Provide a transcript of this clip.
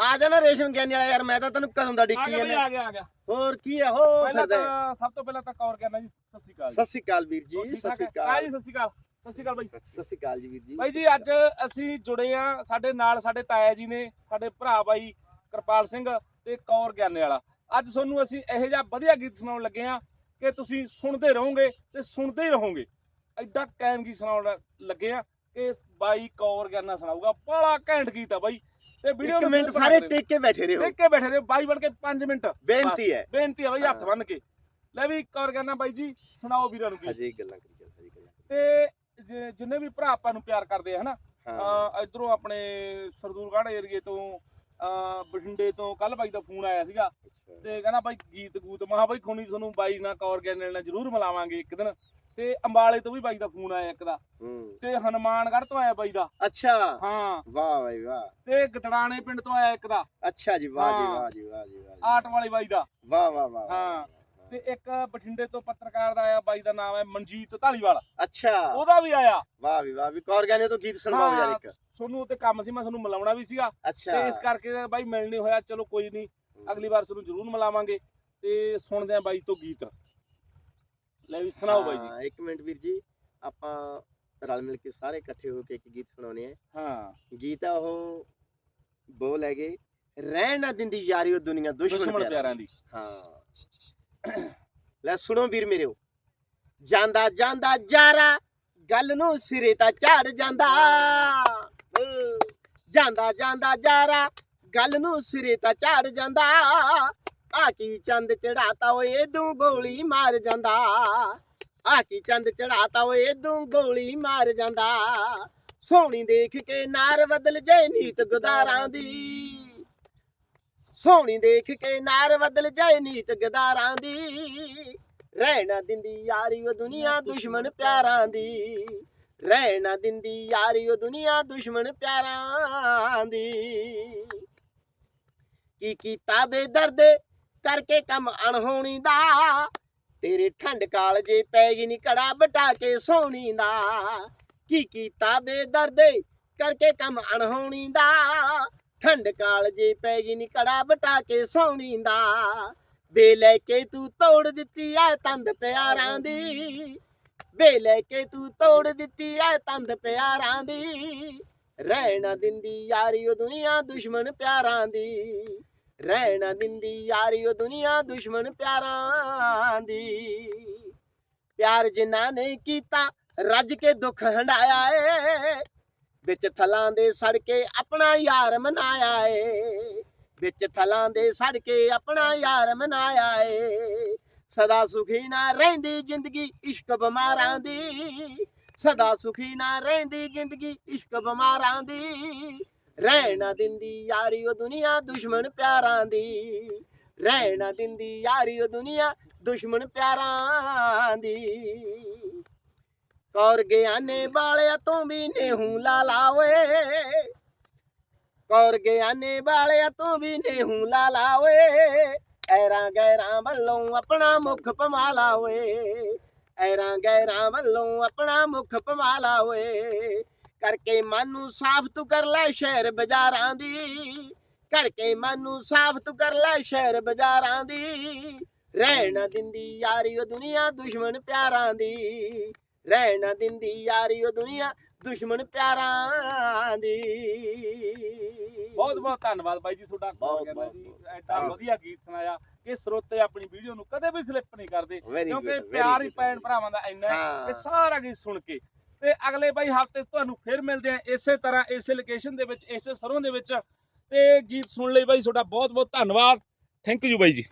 ਆ ਜਾ ਨਾ ਰੇਸ਼ਮ ਗਿਆਨੀ ਵਾਲਾ ਯਾਰ ਮੈਂ ਤਾਂ ਤੈਨੂੰ ਕਦੋਂ ਦਾ ਆ ਡਿੱਕੀ ਬਈ ਜਾਂਦਾ ਆ ਗਿਆ ਆ ਗਿਆ। ਹੋਰ ਕੀ ਹੈ ਹੋ ਪਹਿਲਾਂ ਫਿਰਦਾ ਹੈ। ਤਾਂ ਸਭ ਤੋਂ ਪਹਿਲਾਂ ਤਾਂ ਕੌਰ ਕਰਨਾ ਜੀ ਸਤਿ ਸ਼੍ਰੀ ਅਕਾਲ ਜੀ। ਸਤਿ ਸ਼੍ਰੀ ਅਕਾਲ ਵੀਰ ਜੀ ਸਤਿ ਸ਼੍ਰੀ ਹੈ? ਆ ਅਕਾਲ ਜੀ ਸਤਿ ਸ਼੍ਰੀ ਅਕਾਲ ਸਤਿ ਸ਼੍ਰੀ ਅਕਾਲ ਬਾਈ। ਸਤਿ ਸ਼੍ਰੀ ਅਕਾਲ ਜੀ ਵੀਰ ਜੀ। ਬਾਈ ਜੀ ਅੱਜ ਅਸੀਂ ਜੁੜੇ ਆ ਸਾਡੇ ਨਾਲ ਸਾਡੇ ਤਾਇਆ ਜੀ ਨੇ ਸਾਡੇ ਭਰਾ ਬਾਈ ਕਿਰਪਾਲ ਸਿੰਘ ਤੇ ਕੌਰ ਗਿਆਨੇ ਵਾਲਾ। ਅੱਜ ਤੁਹਾਨੂੰ ਅਸੀਂ ਇਹੋ ਜਿਹਾ ਵਧੀਆ ਗੀਤ ਸੁਣਾਉਣ ਲੱਗੇ ਆ ਕਿ ਤੁਸੀਂ ਸੁਣਦੇ ਰਹੋਗੇ ਤੇ ਸੁਣਦੇ ਹੀ ਰਹੋਗੇ। ਐਡਾ ਕਾਇਮ ਗੀਤ ਸੁਣਾਉਣ ਲੱਗੇ ਆ ਕਿ ਬਾਈ ਕੌਰ ਗਿਆਨਾ ਸੁਣਾਊਗਾ। ਬੜਾ ਘੈਂਟ ਗੀਤ ਆ ਬਾਈ। ਤੇ ਵੀਡੀਓ ਇੱਕ ਮਿੰਟ ਸਾਰੇ ਕੇ ਟੇਕ ਕੇ ਬੈਠੇ ਰਹੋ। ਦੇਖ ਕੇ ਬੈਠੇ ਰਹੋ ਬਾਈ ਬਣ ਕੇ 5 ਮਿੰਟ। ਬੇਨਤੀ ਹੈ। ਬੇਨਤੀ ਆ ਬਾਈ ਹੱਥ ਹਾਂ। ਬੰਨ ਕੇ। ਲੈ ਵੀ ਕੌਰ ਗਿਆਨਾ ਬਾਈ ਜੀ ਸੁਣਾਓ ਵੀਰਾਂ ਨੂੰ ਗੀਤ ਹਜੇ ਗੱਲਾਂ ਕਰੀ ਚੱਲ ਹਜੇ ਗੱਲਾਂ ਤੇ ਜਿੰਨੇ ਵੀ ਭਰਾ ਆਪਾਂ ਨੂੰ ਪਿਆਰ ਕਰਦੇ ਆ ਹਨਾ ਹਾਂ। ਇਧਰੋਂ ਆਪਣੇ ਸਰਦੂਲਗੜ੍ਹ ਏਰੀਏ ਤੋਂ ਬਠਿੰਡੇ ਤੋਂ ਕੱਲ ਬਾਈ ਦਾ ਫੋਨ ਆਇਆ ਸੀਗਾ। ਤੇ ਕਹਿੰਦਾ ਬਾਈ ਗੀਤ ਗੂਤ ਮਹਾ ਬਾਈ ਖੋਣੀ ਤੁਹਾਨੂੰ ਬਾਈ ਨਾਲ ਕੌਰ ਗੈਨਲ ਨਾਲ ਜ਼ਰੂਰ ਮਿਲਾਵਾਂਗੇ ਇੱਕ ਦਿਨ। ਤੇ ਅੰਬਾਲੇ ਤੋਂ ਵੀ ਬਾਈ ਦਾ ਫੋਨ ਆਇਆ ਇੱਕ ਦਾ। ਹੂੰ। ਤੇ ਹਨੂਮਾਨਗੜ੍ਹ ਤੋਂ ਆਇਆ ਬਾਈ ਦਾ। ਅੱਛਾ। ਹਾਂ। ਵਾਹ ਬਾਈ ਵਾਹ। ਤੇ ਗਤੜਾਣੇ ਪਿੰਡ ਤੋਂ ਆਇਆ ਇੱਕ ਦਾ। ਅੱਛਾ ਜੀ ਵਾਹ ਜੀ। ਵਾਹ ਜੀ ਵਾਹ ਜੀ ਵਾਹ। ਆਟ ਵਾਲੀ ਬਾਈ ਦਾ। ਵਾਹ ਵਾਹ ਵਾਹ ਹਾਂ। ਤੇ ਇੱਕ ਬਠਿੰਡੇ ਤੋਂ ਪੱਤਰਕਾਰ ਦਾ ਆਇਆ ਬਾਈ ਦਾ ਨਾਮ ਹੈ ਮਨਜੀਤ ਢਾਲੀਵਾਲ ਅੱਛਾ। ਉਹਦਾ ਵੀ ਆਇਆ। ਵਾਹ ਵੀ ਵਾਹ ਵੀ। ਕੌਰ ਗਾਣੇ ਤੋਂ ਗੀਤ ਸੁਣਵਾਓ ਯਾਰ। ਇੱਕ। ਤੁਹਾਨੂੰ ਤੇ ਕੰਮ ਸੀ ਮੈਂ ਤੁਹਾਨੂੰ ਮਿਲਾਉਣਾ ਵੀ ਸੀਗਾ। ਤੇ ਇਸ ਕਰਕੇ ਬਾਈ ਮਿਲ ਨਹੀਂ ਹੋਇਆ। ਚਲੋ ਕੋਈ ਨਹੀਂ। ਅਗਲੀ ਵਾਰ ਤੁਹਾਨੂੰ ਜ਼ਰੂਰ ਮਿਲਾਵਾਂਗੇ। ਤੇ ਸੁਣਦੇ ਆ ਬਾਈ ਤੋਂ ਗੀਤ। ਲੈ ਵੀ ਸੁਣਾਓ ਬਾਈ ਜੀ। ਹਾਂ, ਇੱਕ ਮਿੰਟ ਵੀਰ ਜੀ ਆਪਾਂ ਰਲ ਮਿਲ ਕੇ ਸਾਰੇ ਇਕੱਠੇ ਹੋ ਕੇ ਇੱਕ ਗੀਤ ਸੁਣਾਉਣੇ ਆ ਹਾਂ। ਗੀਤ ਆ ਉਹ ਬੋਲ ਹੈਗੇ ਰਹਿਣ ਨਾ ਦਿੰਦੀ ਯਾਰੀ ਉਹ ਦੁਨੀਆ ਦੁਸ਼ਮਣ ਪਿਆਰਾ ਪਿਆਰਾਂ ਦੀ। ਹਾਂ। ਲੈ ਸੁਣੋ ਵੀਰ ਮੇਰਿਓ ਜਾਂਦਾ ਜਾਂਦਾ ਜਾਰਾ ਗੱਲ ਨੂੰ ਸਿਰੇ ਤਾਂ ਝਾੜ ਜਾਂਦਾ। ਅਹ, ਜਾਂਦਾ ਜਾਂਦਾ ਜਾਰਾ ਗੱਲ ਨੂੰ ਸਿਰੇ ਤਾਂ ਝਾੜ ਜਾਂਦਾ। ਆ ਕੀ ਚੰਦ ਚੜਾਤਾ ਓਏ ਦੂ ਗੋਲੀ ਮਾਰ ਜਾਂਦਾ। ਆ ਕੀ ਚੰਦ ਚੜਾਤਾ ਓਏ ਦੂ ਗੋਲੀ ਮਾਰ ਜਾਂਦਾ। ਸੋਹਣੀ ਦੇਖ ਕੇ ਨਾਰ ਬਦਲ ਜੇ ਨੀਤ ਗਦਾਰਾਂ ਦੀ। ਸੋਹਣੀ ਦੇਖ ਕੇ ਨਾਰ ਬਦਲ ਜਾਏ ਨੀਤ ਗਦਾਰਾਂ ਦੀ। ਰਹਿਣਾ ਦਿੰਦੀ ਯਾਰੀ ਉਹ ਦੁਨੀਆ ਦੁਸ਼ਮਣ ਪਿਆਰਾਂ ਦੀ। ਰਹਿਣਾ ਦਿੰਦੀ ਯਾਰੀ ਉਹ ਦੁਨੀਆ ਦੁਸ਼ਮਣ ਪਿਆਰਾਂ ਦੀ। ਕੀ ਕੀਤਾ ਬੇਦਰਦ? ਕਰਕੇ ਕੰਮ ਅਣਹੋਣੀ ਦਾ। ਤੇਰੇ ਠੰਡ ਕਾਲ ਜੇ ਪੈ ਗਈ ਨੀ ਕੜਾ ਬਟਾ ਕੇ ਸੋਹਣੀ ਦਾ। ਕੀ ਕੀਤਾ ਬੇਦਰਦ ਕਰਕੇ ਕੰਮ ਅਣਹੋਣੀ ਦਾ। ਠੰਡ ਕਾਲ ਪੈ ਗਈ ਨੀ ਕੜਾ ਬਟਾ ਕੇ ਸੋਹਣੀ ਦਾ। ਵੇ ਲੈ ਕੇ ਤੂੰ ਤੋੜ ਦਿੱਤੀ ਐ ਤੰਦ ਪਿਆਰਾਂ ਦੀ। ਵੇ ਲੈ ਕੇ ਤੂੰ ਤੋੜ ਦਿੱਤੀ ਐ ਤੰਦ ਪਿਆਰਾਂ ਦੀ। ਰਹਿਣਾ ਦਿੰਦੀ ਯਾਰੀ ਉਹ ਦੁਨੀਆ ਦੁਸ਼ਮਣ ਪਿਆਰਾਂ ਦੀ। ਰਹਿਣਾ ਦਿੰਦੀ ਯਾਰੀ ਉਹ ਦੁਨੀਆ ਦੁਸ਼ਮਣ ਪਿਆਰਾਂ ਦੀ। ਪਿਆਰ ਜਿਨ੍ਹਾਂ ਨੇ ਕੀਤਾ, ਰੱਜ ਕੇ ਦੁੱਖ ਹੰਡਾਇਆ ਏ। ਵਿੱਚ ਥਲਾਂ ਦੇ ਸੜ ਕੇ ਆਪਣਾ ਯਾਰ ਮਨਾਇਆ ਏ। ਵਿੱਚ ਥਲਾਂ ਦੇ ਸੜ ਕੇ ਆਪਣਾ ਯਾਰ ਮਨਾਇਆ ਏ। ਸਦਾ ਸੁਖੀ ਨਾ ਰਹਿੰਦੀ ਜ਼ਿੰਦਗੀ ਇਸ਼ਕ ਬਿਮਾਰਾਂ ਦੀ। ਸਦਾ ਸੁਖੀ ਨਾ ਰਹਿੰਦੀ ਜ਼ਿੰਦਗੀ ਇਸ਼ਕ ਬਿਮਾਰਾਂ ਦੀ। ਰਹਿਣਾ ਦਿੰਦੀ ਯਾਰੀ ਉਹ ਦੁਨੀਆ ਦੁਸ਼ਮਣ ਪਿਆਰਾਂ ਦੀ। ਰਹਿਣਾ ਦਿੰਦੀ ਯਾਰੀ ਉਹ ਦੁਨੀਆ ਦੁਸ਼ਮਣ ਪਿਆਰਾਂ ਦੀ। ਕੌਰ ਗਿਆਨੇ ਵਾਲਿਆ ਤੋਂ ਵੀ ਨੇਹੂ ਲਾ ਲਾਵੇ ਕੌਰ ਗਿਆਨੇ ਵਾਲਿਆ ਤੋਂ ਵੀ ਨੇਹੂ ਲਾ ਲਾਵੇ ਐਰਾਂ ਗੈਰਾਂ ਵੱਲੋਂ ਆਪਣਾ ਮੁਖ ਪਮਾ ਲਾਵੇ ਐਰਾਂ ਗੈਰਾਂ ਵੱਲੋਂ ਆਪਣਾ ਮੁਖ ਪਮਾ ਲਾਵੇ ਕਰਕੇ ਮਨ ਨੂੰ ਸਾਫ਼ ਤੂੰ ਕਰ ਲੈ ਸ਼ਹਿਰ ਬਾਜ਼ਾਰਾਂ ਦੀ ਕਰਕੇ ਮਨ ਨੂੰ ਸਾਫ਼ ਤੂੰ ਕਰ ਲੈ ਸ਼ਹਿਰ ਬਾਜ਼ਾਰਾਂ ਦੀ ਰਹਿਣਾ ਦਿੰਦੀ ਯਾਰੀ ਉਹ ਦੁਨੀਆ ਦੁਸ਼ਮਣ ਪਿਆਰਾਂ ਦੀ ਰਹਿਣਾ ਦਿੰਦੀ ਯਾਰੀ ਉਹ ਦੁਨੀਆ ਦੁਸ਼ਮਣ ਪਿਆਰਾਂ ਦੀ ਬਹੁਤ ਬਹੁਤ ਧੰਨਵਾਦ ਬਾਈ ਜੀ ਤੁਹਾਡਾ ਬਹੁਤ, ਜੀ। ਐਡਾ। ਵਧੀਆ ਗੀਤ ਸੁਣਾਇਆ ਕਿ ਸਰੋਤੇ ਆਪਣੀ ਵੀਡੀਓ ਨੂੰ ਕਦੇ ਵੀ ਸਲਿੱਪ ਨਹੀਂ ਕਰਦੇ ਕਿਉਂਕਿ ਪਿਆਰ ਹੀ very ਭਰਾਵਾਂ ਦਾ ਇੰਨਾ ਹਾਂ। ਕਿ ਸਾਰਾ ਗੀਤ ਸੁਣ ਕੇ ਤੇ ਅਗਲੇ ਬਾਈ ਹਫ਼ਤੇ ਤੁਹਾਨੂੰ ਫਿਰ ਮਿਲਦੇ ਆ ਇਸੇ ਤਰ੍ਹਾਂ ਇਸੇ ਲੋਕੇਸ਼ਨ ਦੇ ਵਿੱਚ, ਇਸੇ ਸਰੋਂ ਦੇ ਵਿੱਚ। ਤੇ ਗੀਤ ਸੁਣ ਲਈ ਬਾਈ ਤੁਹਾਡਾ ਬਹੁਤ ਬਹੁਤ ਧੰਨਵਾਦ। ਥੈਂਕ ਯੂ ਬਾਈ ਜੀ।